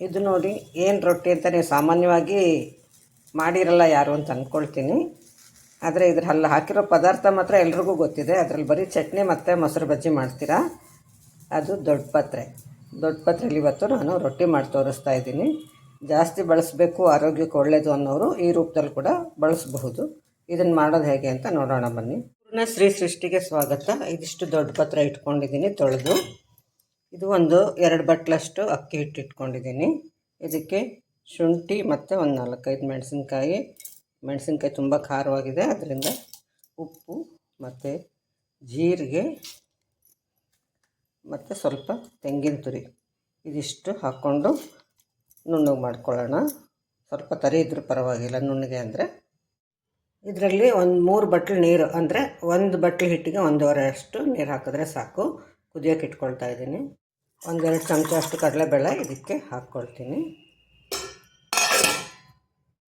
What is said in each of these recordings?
ಇದು ನೋಡಿ ಏನು ರೊಟ್ಟಿ ಅಂತ ನೀವು ಸಾಮಾನ್ಯವಾಗಿ ಮಾಡಿರಲ್ಲ ಯಾರು ಅಂತ ಅಂದ್ಕೊಳ್ತೀನಿ ಆದರೆ ಇದ್ರಲ್ಲಿ ಹಾಕಿರೋ ಪದಾರ್ಥ ಮಾತ್ರ ಎಲ್ರಿಗೂ ಗೊತ್ತಿದೆ. ಅದರಲ್ಲಿ ಬರೀ ಚಟ್ನಿ ಮತ್ತು ಮೊಸರು ಬಜ್ಜಿ ಮಾಡ್ತೀರಾ? ಅದು ದೊಡ್ಡ ಪತ್ರೆ. ದೊಡ್ಡ ಪತ್ರೆಯಲ್ಲಿ ಇವತ್ತು ನಾನು ರೊಟ್ಟಿ ಮಾಡಿ ತೋರಿಸ್ತಾ ಇದ್ದೀನಿ. ಜಾಸ್ತಿ ಬಳಸಬೇಕು, ಆರೋಗ್ಯಕ್ಕೆ ಒಳ್ಳೆಯದು ಅನ್ನೋರು ಈ ರೂಪದಲ್ಲಿ ಕೂಡ ಬಳಸಬಹುದು. ಇದನ್ನು ಮಾಡೋದು ಹೇಗೆ ಅಂತ ನೋಡೋಣ ಬನ್ನಿ. ಪೂರ್ಣ ಶ್ರೀ ಸೃಷ್ಟಿಗೆ ಸ್ವಾಗತ. ಇದಿಷ್ಟು ದೊಡ್ಡ ಪಾತ್ರೆ ಇಟ್ಕೊಂಡಿದ್ದೀನಿ ತೊಳೆದು. ಇದು ಒಂದು ಎರಡು ಬಟ್ಲಷ್ಟು ಅಕ್ಕಿ ಹಿಟ್ಟು ಇಟ್ಕೊಂಡಿದ್ದೀನಿ ಇದಕ್ಕೆ ಶುಂಠಿ ಮತ್ತು ಒಂದು ನಾಲ್ಕೈದು ಮೆಣಸಿನ್ಕಾಯಿ. ಮೆಣಸಿನ್ಕಾಯಿ ತುಂಬ ಖಾರವಾಗಿದೆ. ಅದರಿಂದ ಉಪ್ಪು ಮತ್ತು ಜೀರಿಗೆ ಮತ್ತು ಸ್ವಲ್ಪ ತೆಂಗಿನ ತುರಿ ಇದಿಷ್ಟು ಹಾಕ್ಕೊಂಡು ನುಣ್ಣಗೆ ಮಾಡ್ಕೊಳ್ಳೋಣ. ಸ್ವಲ್ಪ ತರಿ ಇದ್ರೂ ಪರವಾಗಿಲ್ಲ ನುಣ್ಣಗೆ ಅಂದರೆ. ಇದರಲ್ಲಿ ಒಂದು ಮೂರು ಬಟ್ಲು ನೀರು ಅಂದರೆ ಒಂದು ಬಟ್ಲು ಹಿಟ್ಟಿಗೆ ಒಂದೂವರೆ ಅಷ್ಟು ನೀರು ಹಾಕಿದ್ರೆ ಸಾಕು. ಕುದಿಯೋಕೆ ಇಟ್ಕೊಳ್ತಾ ಇದ್ದೀನಿ. ಒಂದೆರಡು ಚಮಚ ಅಷ್ಟು ಕಡಲೆಬೇಳೆ ಇದಕ್ಕೆ ಹಾಕ್ಕೊಳ್ತೀನಿ.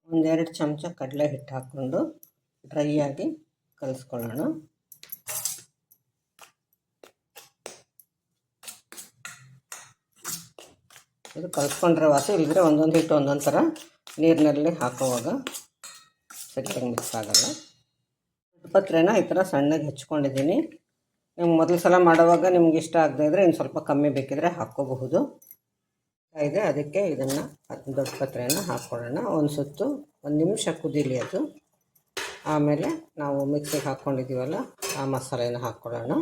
ಒಂದೆರಡು ಚಮಚ ಕಡಲೆ ಹಿಟ್ಟು ಹಾಕ್ಕೊಂಡು ಡ್ರೈ ಆಗಿ ಕಲಿಸ್ಕೊಳ್ಳೋಣ. ಇದು ಕಲಿಸ್ಕೊಂಡ್ರೆ ವಾಸ ಇಲ್ಲದ್ರೆ ಒಂದೊಂದು ಹಿಟ್ಟು ಒಂದೊಂದು ಥರ ನೀರಿನಲ್ಲಿ ಹಾಕುವಾಗ ಸರಿಯಾಗಿ ಮಿಕ್ಸ್ ಆಗೋಲ್ಲ. ಪತ್ರೆನ ಈ ಥರ ಸಣ್ಣಗೆ ಹೆಚ್ಕೊಂಡಿದ್ದೀನಿ. ನಿಮ್ಗೆ ಮೊದಲು ಸಲ ಮಾಡುವಾಗ ನಿಮ್ಗೆ ಇಷ್ಟ ಆಗದೇ ಇದ್ದರೆ ಇನ್ನು ಸ್ವಲ್ಪ ಕಮ್ಮಿ ಬೇಕಿದ್ರೆ ಹಾಕ್ಕೋಬಹುದು. ಇದೆ, ಅದಕ್ಕೆ ಇದನ್ನು ದೊಡ್ಡ ಪತ್ರೆಯನ್ನು ಹಾಕ್ಕೊಳ್ಳೋಣ ಒಂದು ಸುತ್ತು, ಒಂದು ನಿಮಿಷ ಕುದೀಲಿ ಅದು. ಆಮೇಲೆ ನಾವು ಮಿಕ್ಸಿಗೆ ಹಾಕ್ಕೊಂಡಿದ್ದೀವಲ್ಲ, ಆ ಮಸಾಲೆಯನ್ನು ಹಾಕ್ಕೊಳ್ಳೋಣ.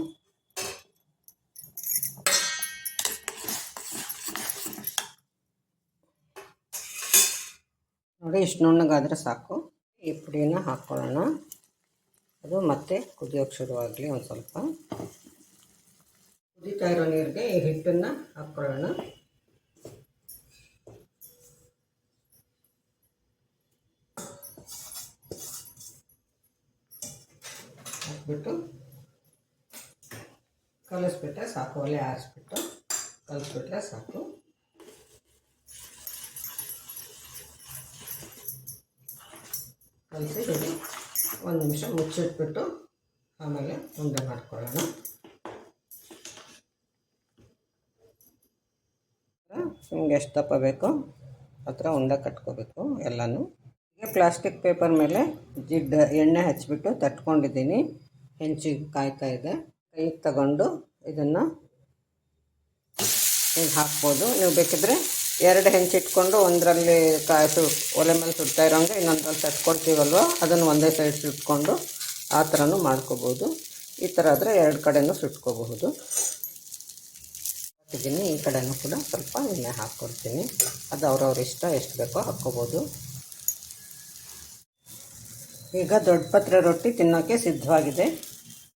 ನೋಡಿ, ಇಷ್ಟು ನುಣ್ಣಗಾದರೆ ಸಾಕು. ಈ ಪುಡಿನ ಹಾಕ್ಕೊಳ್ಳೋಣ. ಅದು ಮತ್ತೆ ಕುದಿಯೋಕ್ಕೆ ಶುರುವಾಗಲಿ ಒಂದು ಸ್ವಲ್ಪ. ಕುದೀತಾ ಇರೋ ನೀರಿಗೆ ಈ ಹಿಟ್ಟನ್ನು ಹಾಕ್ಕೊಳ್ಳೋಣ ಹಾಕ್ಬಿಟ್ಟು ಕಲಿಸ್ಬಿಟ್ರೆ ಸಾಕು, ಒಲೆ ಆರಿಸ್ಬಿಟ್ಟು ಕಲಿಸ್ಬಿಟ್ರೆ ಸಾಕು. ಕಲಿಸಿ ಒಂದು ನಿಮಿಷ ಮುಚ್ಚಿಟ್ಬಿಟ್ಟು ಆಮೇಲೆ ಉಂಡೆ ಮಾಡ್ಕೊಳ್ಳೋಣ. ನಿಮ್ಗೆ ಎಷ್ಟು ದಪ್ಪ ಬೇಕೋ ಆ ಥರ ಉಂಡೆ ಕಟ್ಕೋಬೇಕು ಎಲ್ಲನೂ. ಹೀಗೆ ಪ್ಲಾಸ್ಟಿಕ್ ಪೇಪರ್ ಮೇಲೆ ಜಿಡ್ಡ ಎಣ್ಣೆ ಹಚ್ಬಿಟ್ಟು ತಟ್ಕೊಂಡಿದ್ದೀನಿ. ಹೆಂಚಿಗೆ ಕಾಯ್ತಾ ಇದೆ. ಕೈ ತಗೊಂಡು ಇದನ್ನು ಹಾಕ್ಬೋದು. ನೀವು ಬೇಕಿದ್ರೆ ಎರಡು ಹೆಂಚಿಟ್ಕೊಂಡು ಒಂದರಲ್ಲಿ ಕಾಯಿ ಸು ಒಲೆ ಮೇಲೆ ಸುಡ್ತಾ ಇರೋಂಗೆ ಇನ್ನೊಂದ್ರಲ್ಲಿ ತಟ್ಕೊಳ್ತೀವಲ್ವ? ಅದನ್ನು ಒಂದೇ ಸೈಡ್ ಸುಟ್ಕೊಂಡು ಆ ಥರನೂ ಮಾಡ್ಕೋಬೋದು. ಈ ಥರ ಆದರೆ ಎರಡು ಕಡೆನೂ ಸುಟ್ಕೋಬಹುದು. ಹಾಕಿದ್ದೀನಿ. ಈ ಕಡೆನೂ ಕೂಡ ಸ್ವಲ್ಪ ಎಣ್ಣೆ ಹಾಕ್ಕೊಡ್ತೀನಿ ಅದು ಅವ್ರವ್ರ ಇಷ್ಟ, ಎಷ್ಟು ಬೇಕೋ ಹಾಕ್ಕೋಬೋದು. ಈಗ ದೊಡ್ಡ ಪತ್ರೆ ರೊಟ್ಟಿ ತಿನ್ನೋಕ್ಕೆ ಸಿದ್ಧವಾಗಿದೆ.